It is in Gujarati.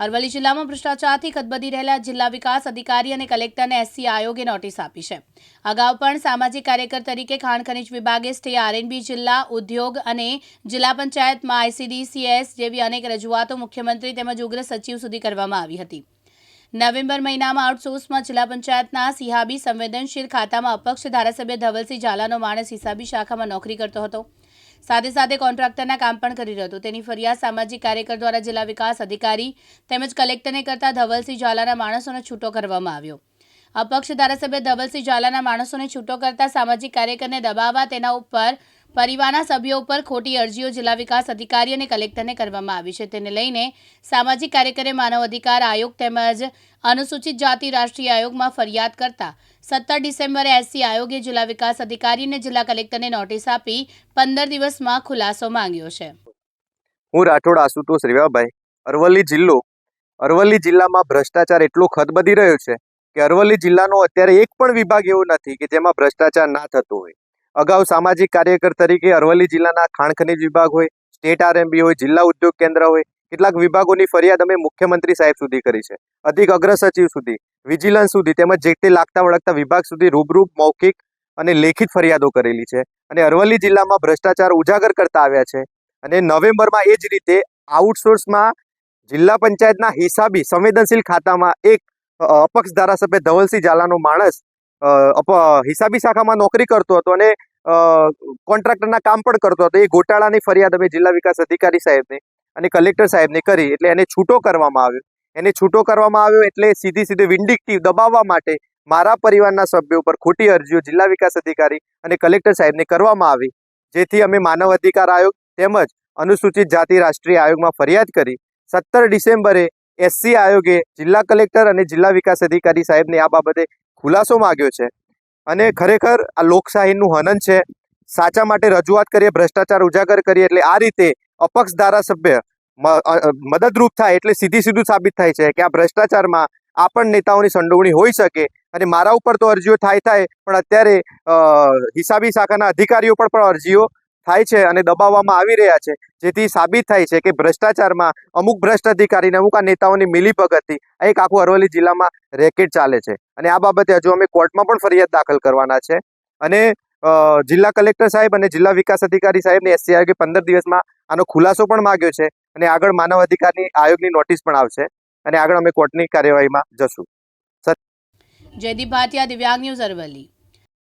અરવલ્લી જિલ્લામાં ભ્રષ્ટાચારથી ખદબદી રહેલા જિલ્લા વિકાસ અધિકારી અને કલેક્ટરને એસસી આયોગે નોટિસ આપી છે. અગાઉ પણ સામાજિક કાર્યકર તરીકે ખાણ ખનિજ વિભાગે સ્ટે આરએનબી જિલ્લા ઉદ્યોગ અને જિલ્લા પંચાયતમાં આઈસીડીસીએસ જેવી અનેક રજૂઆતો મુખ્યમંત્રી તેમજ ઉગ્ર સચિવ સુધી કરવામાં આવી હતી. નવેમ્બર મહિનામાં આઉટસોર્સમાં જિલ્લા પંચાયતના સિહાબી સંવેદનશીલ ખાતામાં અપક્ષ ધારાસભ્ય ધવલસિંહ ઝાલાનો માણસ હિસાબી શાખામાં નોકરી કરતો હતો. સાથે સાથે કોન્ટ્રાક્ટરના કામ પણ કરી રહ્યો હતો. તેની ફરિયાદ સામાજિક કાર્યકર દ્વારા જિલ્લા વિકાસ અધિકારી તેમજ કલેક્ટરને કરતા ધવલસિંહ ઝાલાના માણસોને છૂટો કરવામાં આવ્યો. અપક્ષ ધારાસભ્ય ધવલસિંહ ઝાલાના માણસોને છૂટો કરતા સામાજિક કાર્યકરને દબાવવા તેના ઉપર પરિવારના સભ્યો ઉપર ખોટી અરજીઓ જિલ્લા વિકાસ અધિકારી અને કલેક્ટરને કરવામાં આવી છે. તેને લઈને સામાજિક કાર્યકરે માનવ અધિકાર આયોગ તેમજ અનુસૂચિત જાતિ રાષ્ટ્રીય આયોગમાં ફરિયાદ કરતા સત્તર ડિસેમ્બરે એસસી આયોગે જિલ્લા વિકાસ અધિકારી અને જિલ્લા કલેક્ટરને નોટિસ આપી પંદર દિવસમાં ખુલાસો માંગ્યો છે. હું રાઠોડ આશુતોષ રેવાભાઈ. અરવલ્લી જિલ્લો. અરવલ્લી જિલ્લામાં ભ્રષ્ટાચાર એટલો ખતબદી રહ્યો છે કે અરવલ્લી જિલ્લાનો અત્યારે એક પણ વિભાગ એવો નથી કે જેમાં ભ્રષ્ટાચાર ના થતો હોય. અગાઉ સામાજિક કાર્યકર તરીકે અરવલ્લી જિલ્લાના ખાણ ખનીજ વિભાગ હોય, સ્ટેટ આરએમબી હોય, જિલ્લા ઉદ્યોગ કેન્દ્ર હોય, કેટલાક વિભાગોની ફરિયાદ અમે મુખ્યમંત્રી સાહેબ સુધી કરી છે. અધિક અગ્ર સચિવ સુધી, વિજિલન્સ સુધી તેમજ જે તે લાગતા વળગતા વિભાગ સુધી રૂબરૂ મૌખિક અને લેખિત ફરિયાદો કરેલી છે અને અરવલ્લી જિલ્લામાં ભ્રષ્ટાચાર ઉજાગર કરતા આવ્યા છે અને નવેમ્બરમાં એ જ રીતે આઉટસોર્સમાં જિલ્લા પંચાયતના હિસાબી સંવેદનશીલ ખાતામાં એક અપક્ષ ધારાસભ્ય ધવલસિંહ ઝાલાનો માણસ હિસાબી શાખામાં નોકરી કરતો હતો અને કોન્ટ્રાક્ટરના કામ પણ કરતો હતો. એ ગોટાળાની ફરિયાદ અમે જિલ્લા વિકાસ અધિકારી સાહેબને અને કલેક્ટર સાહેબને કરી. એટલે એને છૂટો કરવામાં આવ્યો. એને છૂટો કરવામાં આવ્યો એટલે સીધી સીધી વિન્ડિક્ટિવ દબાવવા માટે મારા પરિવારના સભ્યો પર ખોટી અરજીઓ જિલ્લા વિકાસ અધિકારી અને કલેક્ટર સાહેબને કરવામાં આવી. જેથી અમે માનવ અધિકાર આયોગ તેમજ અનુસૂચિત જાતિ રાષ્ટ્રીય આયોગમાં ફરિયાદ કરી. સત્તર ડિસેમ્બરે એસસી આયોગે જિલ્લા કલેક્ટર અને જિલ્લા વિકાસ અધિકારી સાહેબને આ બાબતે ખુલાસો માગ્યો છે. અને ખરેખર આ લોકશાહીનું હનન છે. સાચા માટે રજૂઆત કરીએ ભ્રષ્ટાચાર ઉજાગર કરીએ એટલે આ રીતે અપક્ષ ધારાસભ્ય મદદરૂપ થાય એટલે સીધી સીધું સાબિત થાય છે કે આ ભ્રષ્ટાચારમાં આ પણ નેતાઓની સંડોવણી હોઈ શકે અને મારા ઉપર તો અરજીઓ થાય થાય પણ અત્યારે હિસાબી શાખાના અધિકારીઓ પર પણ અરજીઓ થાય છે અને દબાવવામાં આવી રહ્યા છે. જેથી સાબિત થાય છે કે ભ્રષ્ટાચારમાં અમુક ભ્રષ્ટ અધિકારીને અમુક આ નેતાઓની મિલીભગતથી એક આખું અરવલ્લી જિલ્લામાં રેકેટ ચાલે છે. અને આ બાબતે હજુ અમે કોર્ટમાં પણ ફરિયાદ દાખલ કરવાના છે. અને જિલ્લા કલેક્ટર સાહેબ અને જિલ્લા વિકાસ અધિકારી સાહેબને એસસી આયોગે પંદર દિવસમાં આનો ખુલાસો પણ માગ્યો છે. અને આગળ માનવ અધિકારની આયોગની નોટિસ પણ આવશે. અને આગળ અમે કોર્ટની કાર્યવાહીમાં જશું. જયદીપ ભાટિયા, દિવ્યાંગ ન્યૂઝ અરવલ્લી.